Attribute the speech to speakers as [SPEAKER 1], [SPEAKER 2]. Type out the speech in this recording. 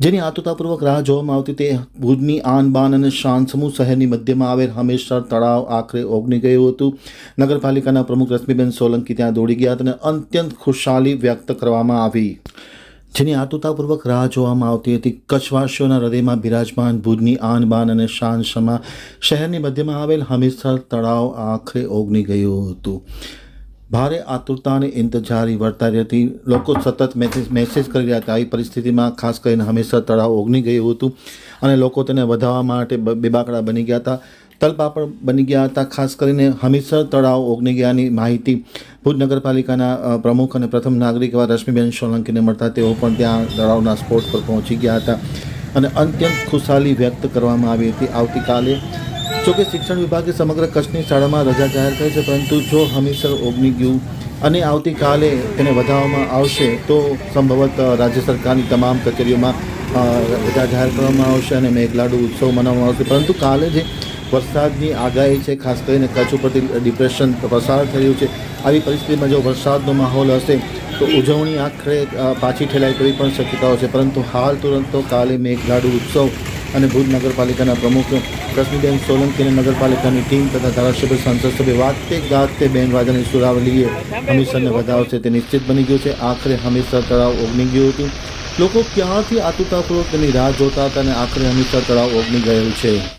[SPEAKER 1] જેની આતુરતાપૂર્વક રાહ જોવામાં આવતી તે ભુજની આનબાન અને શાન સમૂહ શહેરની મધ્યમાં આવેલ હંમેશા તળાવ આખરે ઓગની ગયું હતું. નગરપાલિકાના પ્રમુખ રશ્મિબેન સોલંકી ત્યાં દોડી ગયા અને અત્યંત ખુશાલી વ્યક્ત કરવામાં આવી. જેની આતુરતાપૂર્વક રાહ જોવામાં આવતી હતી, કચ્છવાસીઓના હૃદયમાં બિરાજમાન ભુજની આનબાન અને શાન સમા શહેરની મધ્યમાં આવેલ હમીરસર તળાવ આખરે ઓગની ગયું હતું. ભારે આતુરતા અને ઇંતજારી વર્તાઈ હતી. લોકો સતત મેસેજ મેસેજ કરી રહ્યા હતા. આવી પરિસ્થિતિમાં ખાસ કરીને હંમેશા તળાવ ઓગની ગયું હતું અને લોકો તેને વધારવા માટે બેબાકડા બની ગયા હતા. તલપાપડ બની ગયા હતા. ખાસ કરીને હમીરસર તળાવ ઓગની ગયાની માહિતી ભુજ નગરપાલિકાના પ્રમુખ અને પ્રથમ નાગરિક એવા રશ્મિબેન સોલંકીને મળતા તેઓ પણ ત્યાં તળાવના સ્પોટ પર પહોંચી ગયા હતા. અને અત્યંત ખુશાલી વ્યક્ત કરવામાં આવી હતી. આવતીકાલે જોકે શિક્ષણ વિભાગે સમગ્ર કચ્છની શાળામાં રજા જાહેર કરી છે, પરંતુ જો હમીરસર ઓગની ગયું અને આવતીકાલે તેને વધારવામાં આવશે, તો સંભવત રાજ્ય સરકારની તમામ કચેરીઓમાં રજા જાહેર કરવામાં આવશે અને મેઘલાડુ ઉત્સવ મનાવવામાં આવશે. પરંતુ કાલે જે વરસાદની આગાહી છે, ખાસ કરીને કચ્છ ઉપરથી ડિપ્રેશન પસાર રહ્યું છે, આવી પરિસ્થિતિમાં જો વરસાદનો માહોલ હશે, તો ઉજવણી આખરે પાછી ઠેલાઈ તેવી પણ શક્યતાઓ છે. પરંતુ હાલ તુરંત તો કાલે મેઘલાડુ ઉત્સવ અને ભુજ નગરપાલિકાના પ્રમુખ રશ્મિબેન સોલંકી અને નગરપાલિકાની ટીમ તથા ધારાસભ્ય સંસદસભ્ય વાગતે ગાજતે બેન વાજાની સુરાવલીએ હમીરસરને વધાવશે તે નિશ્ચિત બની ગયું છે. આખરે હમીરસર તળાવ ઓગની ગયું હતું. લોકો ક્યાંથી આતુરતાપૂર્વક તેની રાહ જોતા હતા અને આખરે હમીરસર તળાવ ઓગની ગયું છે.